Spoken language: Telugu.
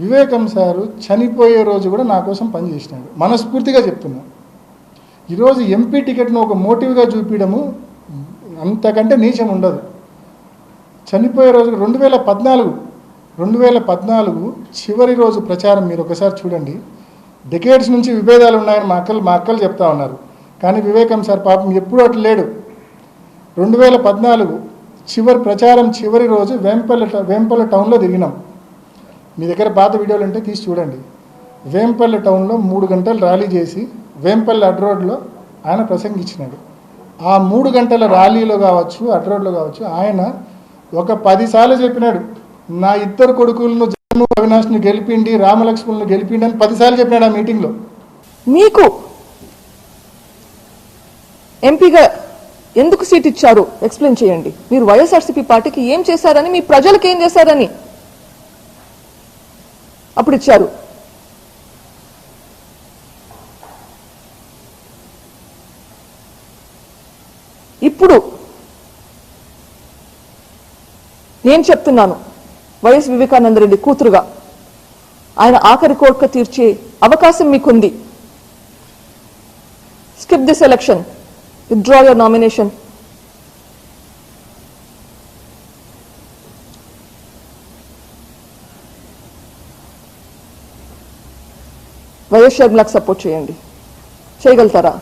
వివేకం సారు చనిపోయే రోజు కూడా నా కోసం పనిచేసినాడు మనస్ఫూర్తిగా చెప్తున్నా. ఈరోజు ఎంపీ టికెట్ను ఒక మోటివ్గా చూపించడము అంతకంటే నీచం ఉండదు. చనిపోయే రోజు రెండు వేల పద్నాలుగు రెండు వేల పద్నాలుగు చివరి రోజు ప్రచారం మీరు ఒకసారి చూడండి. డెకేడ్స్ నుంచి విభేదాలు ఉన్నాయని మా అక్కలు మా అక్కలు చెప్తా ఉన్నారు. కానీ వివేకం సార్ పాపం ఎప్పుడూ అట్లా లేడు. రెండు వేల పద్నాలుగు చివరి ప్రచారం చివరి రోజు వేంపల్లి వేంపల్ల వేంపల్లి టౌన్లో తిరిగినాం. మీ దగ్గర పాత వీడియోలు ఉంటే తీసి చూడండి. వేంపల్లి టౌన్లో మూడు గంటలు ర్యాలీ చేసి వేంపల్లి అడ్ రోడ్లో ఆయన ప్రసంగించినాడు. ఆ మూడు గంటల ర్యాలీలో కావచ్చు అడ్ రోడ్లో కావచ్చు ఆయన ఒక పదిసార్లు చెప్పినాడు. నా ఇద్దరు కొడుకులను జగన్ అవినాష్ను గెలిపిండి రామలక్ష్మణులను గెలిపిండి అని పదిసార్లు చెప్పినాడు ఆ మీటింగ్లో. మీకు ఎంపీగా ఎందుకు సీట్ ఇచ్చారు? ఎక్స్ప్లెయిన్ చేయండి. మీరు వైఎస్ఆర్సీపీ పార్టీకి ఏం చేశారని మీ ప్రజలకు ఏం చేశారని. అప్పుడు ఇచ్చారు ఇప్పుడు నేను చెప్తున్నాను వైఎస్ వివేకానంద రెడ్డి కూతురుగా. ఆయన ఆఖరి కోరిక తీర్చే అవకాశం మీకుంది. Skip this election withdraw your nomination YS షర్మిలకు సపోర్ట్ చేయండి. చేయగలుగుతారా?